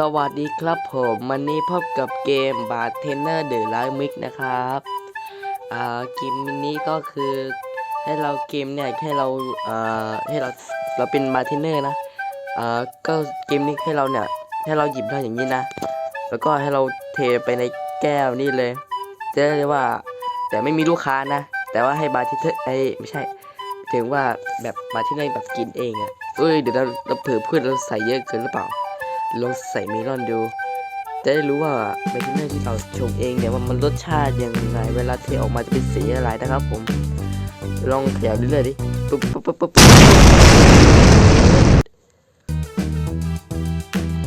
สวัสดีครับผมวันนี้พบกับเกมบาร์เทนเนอร์เดอะไลมิกนะครับอ่าเกมนี้ก็คือให้เราเกมเนี่ยให้เราอ่าให้เราเราเป็นบาร์เทนเนอร์นะอ่าก็เกมนี้ให้เราเนี่ยให้เราหยิบได้อย่างนี้นะ แล้วก็ให้เราเทไปในแก้วนี่เลยจะได้เลยว่า แต่ไม่มีลูกค้านะ แต่ว่าให้บาร์เทนเนอร์ไอ้ยไม่ใช่ ถึงว่าแบบบาร์เทนเนอร์แบบกินเองอะ่ะเอ้ยเดี๋ยวเราเราเผื่อเพื่อนเราใส่เยอะเกินหรือเปล่า ลองใส่เมลอนดู จะได้รู้ว่าเมลอนที่เราชงเองเนี่ยว่ามันรสชาติยังไง เวลาเทออกมาจะเป็นสีอะไรนะครับผม ลองขยับเรื่อยๆดิปุ๊บปุ๊บปุ๊บปุ๊บ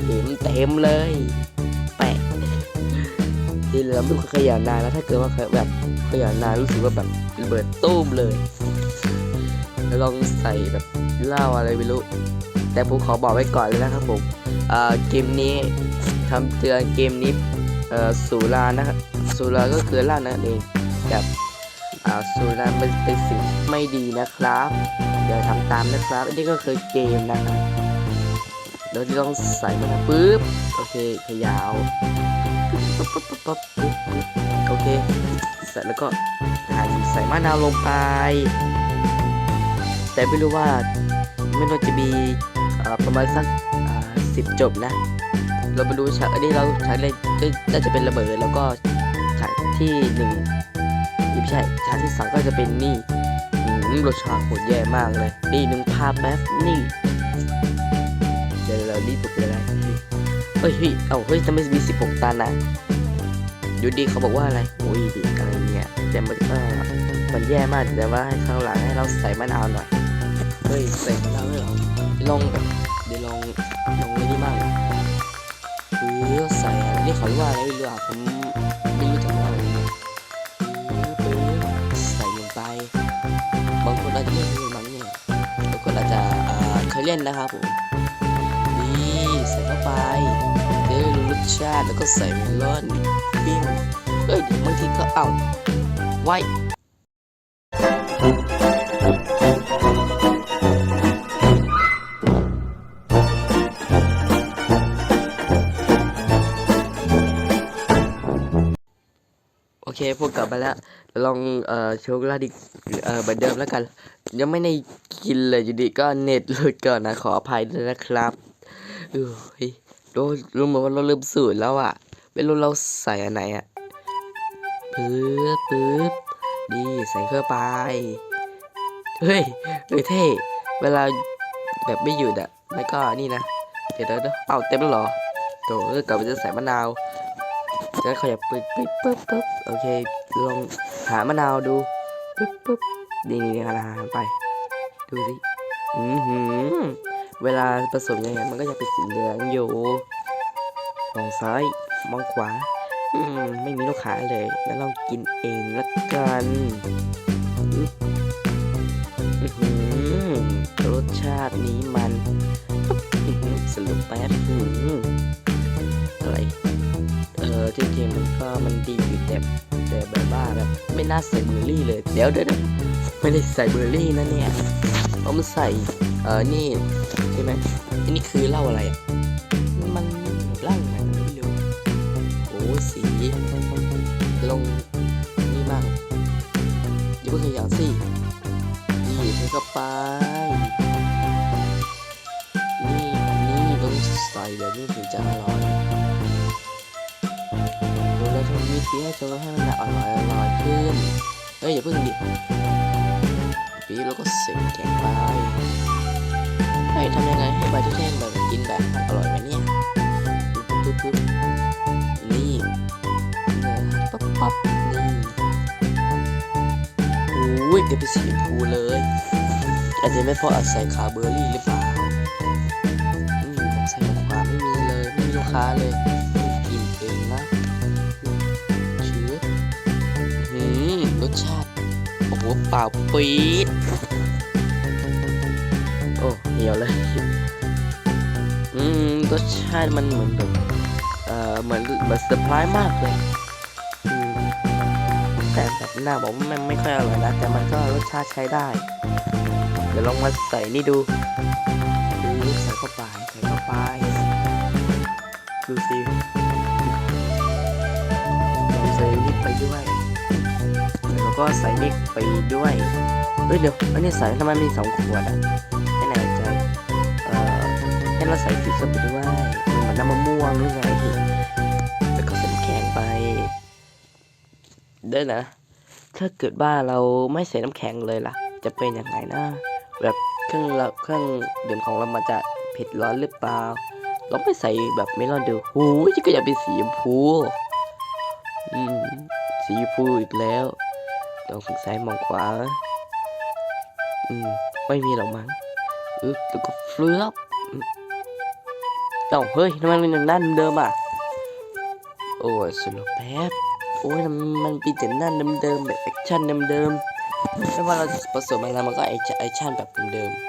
เต็มเต็มเลยแปะทีเหลือไม่ขยันนานแล้วถ้าเกิดว่าแบบขยันนานรู้สึกว่าแบบระเบิดตู้มเลยลองใส่แบบเหล้าอะไรไม่รู้ แต่ผมขอบอกไว้ก่อนเลยนะครับผม เกมนี้คำเตือนเกมนี้สุรานะครับสุราก็คือเหล้านั่นเองแบบสุราเป็นเป็นสิ่งไม่ดีนะครับอย่าทำตามนะครับ อันนี้ก็คือเกมนะครับเดี๋ยวต้องใส่มันปึ๊บโอเคขยาวปึ๊บปึ๊บปึ๊บปึ๊บปึ๊บโอเคใส่แล้วก็หั่นใส่มะนาวลงไป แต่ไม่รู้ว่าไม่รู้จะมีประมาณสัก สิบจบนะ เราไปดูฉากอันนี้เราฉากแรกก็น่าจะเป็นระเบิดแล้วก็ฉากที่หนึ่งไม่ใช่ฉากที่สองก็จะเป็นนี่รสชาติโหดแย่มากเลย นี่หนึ่งภาพแป๊บนี่เดี๋ยวเรารีบปลุกเลยนะเฮ้ยเฮ้ยเอ้าเฮ้ยทำไมมีสิบหกตันอะอยู่ดีเขาบอกว่าอะไรโอ้ยดิอะไรเนี่ยแต่มันก็มันแย่มากแต่ว่าให้ข้างหลังให้เราใส่มะนาวหน่อยเฮ้ยใส่มะนาวด้วยเหรอลองแบบ ลงลองเลยดีมากคือใส่อะไรนี่เขาเรียกว่าอะไรไม่รู้อะผมไม่รู้จักว่าอะไรเนี่ยใส่ลงไป บางคนอาจจะไม่รู้มั้งเนี่ยบางคนอาจจะเคยเล่นนะครับผมนี่ใส่เข้าไปเดี๋ยวรู้รสชาติแล้วก็ใส่เมลอนปิ้งเอ้ยบางทีก็เอาไว้ เคพวกกลับมาแล้ว ลองเอ่อโชว์ลาดิเอ่อเหมือนเดิมแล้วกัน ยังไม่ได้กินเลยอยู่ดีก็เน็ตหลุดก่อนนะขออภัยด้วยนะครับเอ้ยรู้รู้ไหมว่าเราลืมสูตรแล้วอะไม่รู้เราใส่อันไหนอะปึ๊บปึ๊บดีใส่เข้าไปเฮ้ยเฮ้ยเท่เวลาแบบไม่หยุดอะไม่ก็นี่นะเดี๋ยวเดี๋ยวเอาเต็มแล้วเหรอโถเออกลับไปจะใส่มะนาว จะขยับปึ๊บปึ๊บปึ๊บปึ๊บโอเคลองหามะนาวดูปึ๊บปึ๊บนี่นี่หาหาไป ดูสิอือหือเวลาผสมยังไงมันก็จะเป็นสีเหลืองอยู่มองซ้ายมองขวาอืมไม่มีลูกค้าเลยแล้วลองกินเองละกันอื้อหือรสชาตินี้มันอื้อหือสรุปแป๊บอื้อหือ เออจริงๆมันก็มันดีอยู่แต่แต่แบบว่าแบบไม่น่าใส่เบอร์รี่เลย เดี๋ยวเดี๋ยวไม่ได้ใส่เบอร์รี่นะเนี่ยเพราะมันใส่เออนี่ใช่ไหมอันนี้คือเหล้าอะไรอะมันเหล้าอะไรไม่รู้โอ้สีลงนี่มากอย่าเพิ่งขยับสินี่เธอก็ไปนี่นี่ต้องใส่แบบนี้ถึงจะอร่อย ทำวิธีให้ตัวให้มันอร่อยอร่อยขึ้นเฮ้ยอย่าเพิ่งดิปีแล้วก็เสร็จแกงไปเฮ้ยทำยังไงให้ใบที่แท่งแบบกินแบบอร่อยไหมเนี่ยปุ๊บปุ๊บปุ๊บนี่เนี่ยปั๊บปั๊บนี่โอ้ยเดี๋ยวเป็นสีชมพูเลยอาจจะไม่เพราะอาจใส่คาร์เบอร์รี่หรือเปล่าอืมใส่ของขวาไม่มีเลย ไม่มีลูกค้าเลย สชาติ โอ้โหเปล่าปี๊ดโอ้เหี่ยวเลย อืมรสชาติมันเหมือนแบบเอ่อเหมือนเหมือนเซอร์ไพรส์มากเลยแต่แบบหน้าบอกว่ามันไม่ค่อยอร่อยนะ แต่มันก็รสชาติใช้ได้ เดี๋ยวลองมาใส่นี่ดูดูใส่เข้าไปใส่เข้าไปดูสิเราใส่นี่ไปด้วย ก็ใส่นี่ไปด้วย เฮ้ยเดี๋ยวอันนี้ใส่ทำไมมีสองขวดอะไม่แน่ใจเอ่อให้เราใส่สีส้มไปด้วยมันน้ำมะม่วงหรือไงแล้วก็ใส่น้ำแข็งไปเด้อนะ ถ้าเกิดว่าเราไม่ใส่น้ำแข็งเลยล่ะ จะเป็นยังไงนะแบบเครื่องเราเครื่องดื่มของเรามันจะเผ็ดร้อนหรือเปล่าลองไปใส่แบบเมลอนดูหูยก็อยากเป็นสีชมพู อืม สีชมพูอีกแล้ว ลองซ้ายมองขวา อืม ไม่มีหรอกมั้งอึ๊บแล้วก็เฟือบอืมเอ้าเฮ้ยทำไมมันอย่างนั้นเดิมอะ โอ้ยสโลแป๊บโอ้ยมันมันเป็นแต่นั่นเดิมๆแบบแอคชั่นเดิมๆไม่ว่าเราผสมอะไรมันก็แอคชั่นแบบเดิมๆ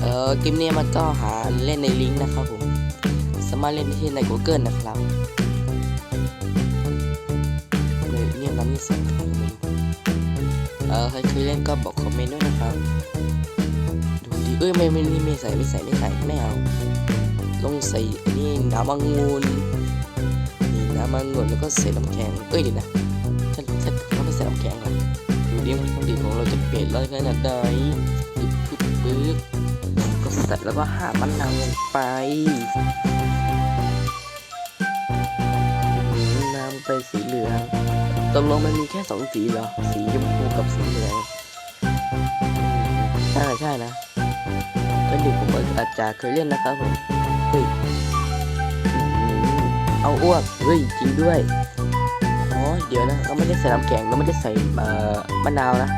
เออเกมนี้มันก็หาเล่นในลิงก์นะครับผม สามารถเล่นได้ที่ใน Google นะครับ สำคัญไม่รู้เออใครเคยเล่นก็บอกคอมเมนต์ด้วยนะครับ ดูดิเอ้ยไม่ไม่ไม่ไม่ใส่ไม่ใส่ไม่ใส่ไม่เอาลงใส่อันนี้น้ำองุ่นนี่น้ำมันงดแล้วก็ใส่น้ำแข็งเอ้ยเดี๋ยวนะถ้าถ้าเราไม่ใส่น้ำแข็งอะดูดิมันความดีของเราจะเปลี่ยนเลยขนาดใดปึ๊บปึ๊บปึ๊บก็ใส่แล้วก็หามันนาวลงไปน้ำเป็นสีเหลือง ตกลงมันมีแค่สองสีเหรอ สีชมพูกับสีเหลืองอืมอ่าใช่นะก็เด็กผมก็อาจจะเคยเล่นนะครับผม เฮ้ย เอาอ้วก เฮ้ย จริงด้วย อ๋อ เดี๋ยวนะ เราไม่ได้ใส่น้ำแข็งเราไม่ได้ใส่เอ่อมะนาวนะ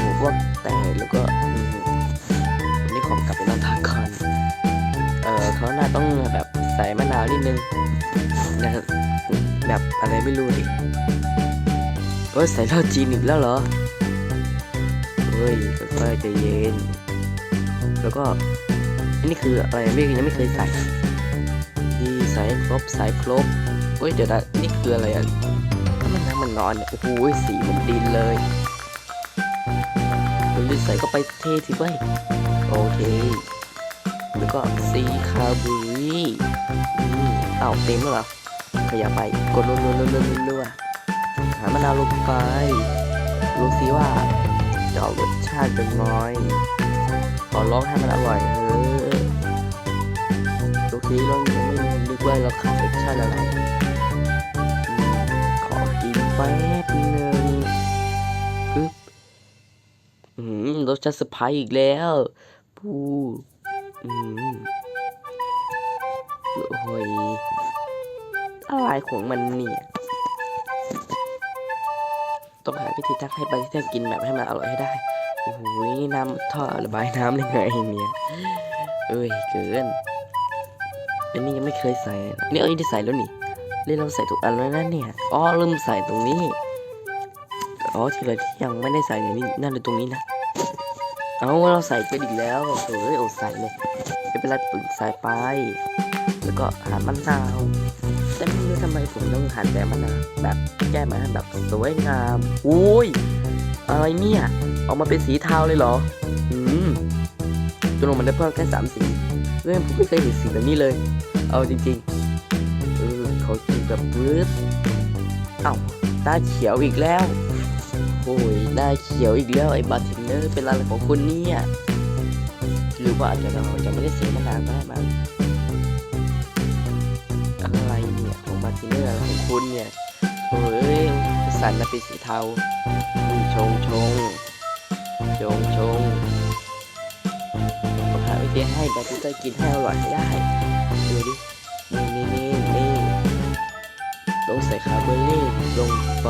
โอ้โหอ้วกแต่แล้วก็อืมวันนี้ขอกลับไปนอนพักก่อน เออเขาน่าต้องแบบใส่มะนาวนิดนึงนะครับแบบอะไรไม่รู้ดิ เฮ้ยใส่เหล้าจีนอีกแล้วเหรอเฮ้ยค่อยๆใจเย็น แล้วก็อันนี้คืออะไรไม่ยังไม่เคยใส่ดีใสายครบใสายครบเฮ้ยเดี๋ยวนะนี่คืออะไรอะถ้ามันน้ำมันนอนเนี่ยโอ้โหสีเหมือนดินเลยมันลืใส่ก็ไปเทสิเว้ยโอเคแล้วก็สีคาบุรีอ้าวเต็มแล้วเหรอขยับไปกดรัวๆๆๆๆ หามะนาวลงไปดูซิว่าจะออกรสชาติเป็นไงขอร้องให้มันอร่อยเถอะโอเคเรายังไม่นึกว่าเราขาดแอคชั่นอะไรขอกินแป๊บหนึ่งปึ๊บอืมรสชาติเซอร์ไพรส์อีกแล้วปูอืมโอ้ยอะไรของมันเนี่ย ต้องหาวิธีทักให้ปลาที่จะกินแบบให้มันอร่อยให้ได้ โอ้โหน้ำท่อระบายน้ำได้ไงเนี่ยเอ้ยเกินอันนี้ยังไม่เคยใส่นะนี่เอ้ยได้ใส่แล้วนี่เล่นเราใส่ทุกอันแล้วนะเนี่ยอ๋อเริ่มใส่ตรงนี้อ๋อที่เหลือที่ยังไม่ได้ใส่เนี่ยนี่นั่นเลยตรงนี้นะเอาเราใส่ไปอีกแล้วเฮ้ยเอาใส่เลยไม่เป็นไรปึ่งใส่ไป แล้วก็หั่นมะนาว ทำไมผมต้องหั่นแต่มะนาวแบบแก้มาแบบสวยงามอุ้ยอะไรเนี่ยออกมาเป็นสีเทาเลยเหรออืมจนลงมันได้เพิ่มแค่สามสีเรื่องผมไม่เคยเห็นสิ่งแบบนี้เลย เอาจริงๆเออเขากินแบบปื๊ดเอ้าตาเขียวอีกแล้วโอ้ยหน้าเขียวอีกแล้วไอ้บาร์เทนเนอร์เป็นอะไรของคุณเนี่ยหรือว่าอาจจะเราจะไม่ได้เสียมานานก็ได้มั้ง คุณเนี่ยโอ้ยสันนะเป็นสีเทามีชงชงชงชงต้องหาวิธีให้บาร์เทนเนอร์กินให้อร่อยให้ได้ดูดินี่นี่นี่นี่ลงใส่คาร์เบอรี่ลงไป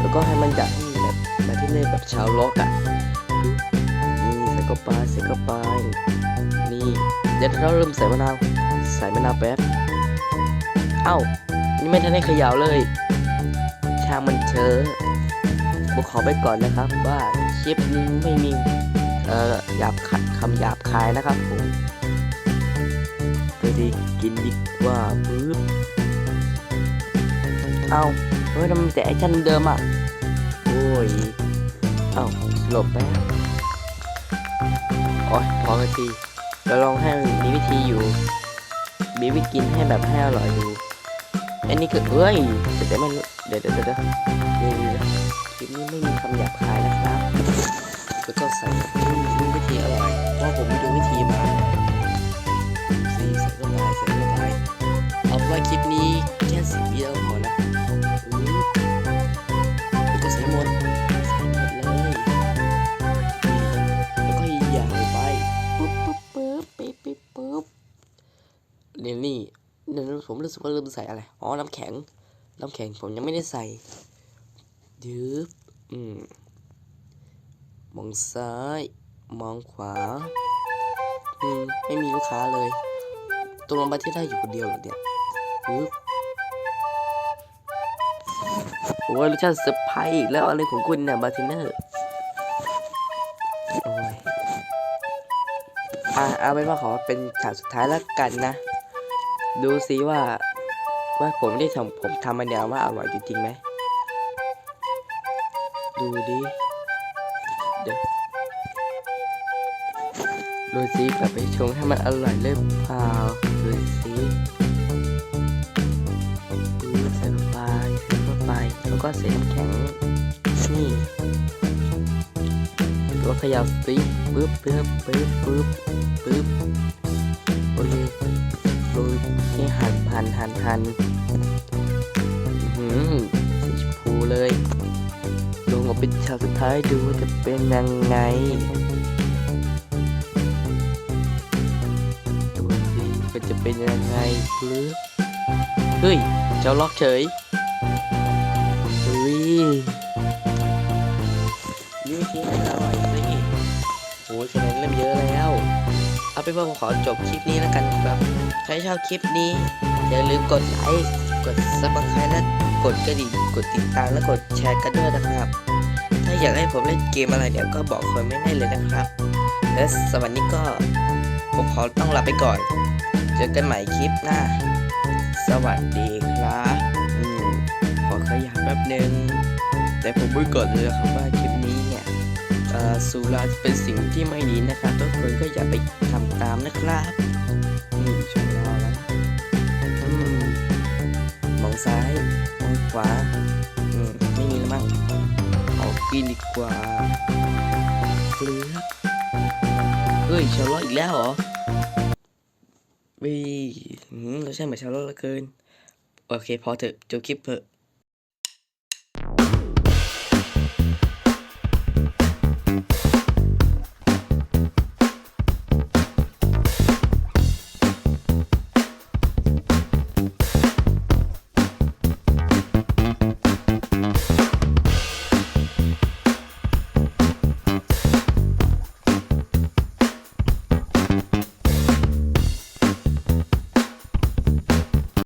แล้วก็ให้มันดับแบบแบบที่เล่แบบชาวล็อกอะนี่ใส่เข้าไปใส่เข้าไปนี่เดี๋ยวเราเริ่มใส่มะนาวใส่มะนาวแป๊บเอ้าี่ไม่ทันได้เขย่าเลยช่างมันเชอผมขอไปก่อนนะครับว่าคลิปนี้ไม่มีเอ่อหยาบขัดคำหยาบคายนะครับผมก็ดีกินดีกว่าปึ๊บเอาเฮ้ยทำไมแต่ไอชั่นเดิมอะโอ้ยเอาหลบแป๊บโอ้ยพอกันทีเราลองให้มีวิธีอยู่บีวิกินให้แบบให้อร่อยดู อันนี้คือเอ้ยเดี๋ยวเดี๋ยวมันเดี๋ยวเดี๋ยวเดี๋ยวเดี๋ยวเดี๋ยวคลิปนี้ไม่มีคำหยาบคายนะครับก็ต้องใส่ดูวิธีอร่อยเพราะผมไปดูวิธีมาใส่ใส่ลงไปใส่ลงไปเอาเป็นว่าคลิปนี้ ผมรู้สึกว่าลืมใส่อะไร อ๋อ น้ำแข็ง น้ำแข็งผมยังไม่ได้ใส่ยืบอืม มองซ้าย มองขวา อืม ไม่มีลูกค้าเลย ตรงลงไปที่ได้อยู่คนเดียวเหรอเนี่ยยืบโอ้ยรสชาติเซอร์ไพรส์อีกแล้วอะไรของคุณเนี่ยบาร์เทนเนอร์โอ้ยอะเอาเป็นว่าขอเป็นฉากสุดท้ายแล้วกันนะ ดูซิว่า ว่าผมได้ทำผมทำมันเนี่ยว่าอร่อยจริงๆไหม ดูดิเดี๋ยวดูซิแบบไปชงให้มันอร่อยหรือเปล่าดูซิดูใส่ลงไปใส่เข้าไปแล้วก็ใส่น้ำแข็งนี่ตัวขยับซิปึ๊บปึ๊บปึ๊บปึ๊บปึ๊บโอเค หันหันหันหันหืมสีชมพูเลยลงมาเป็นฉากสุดท้ายดูว่าจะเป็นยังไงดูสิก็จะเป็นยังไงหรือเฮ้ย เจ้าล็อกเฉย เอาเป็นว่าผมขอจบคลิปนี้แล้วกันครับใครชอบคลิปนี้ อย่าลืมกดไลค์กดซับสไครต์และกดกระดิ่งกดติดตามและกดแชร์กันด้วยนะครับ ถ้าอยากให้ผมเล่นเกมอะไรเดี๋ยวก็บอกคนไม่ได้เลยนะครับ และสวัสดีก็ผมขอต้องลาไปก่อน เจอกันใหม่คลิปหน้า สวัสดีครับ อืมขอขยับแป๊บนึง แต่ผมพูดก่อนเลยครับว่าคลิป สุราเป็นสิ่งที่ไม่ดีนะครับทุกคนก็อย่าไปทำตามนะครับนี่ชมเราแล้วมองซ้ายมองขวาอืมไม่มีแล้วมั้งเอากินดีกว่าเกลือเฮ้ยชาลอตอีกแล้วเหรอวีอืมเราใช่เหมือนชาลอตลือเกิน โอเคพอเถอะจบคลิปเถอะ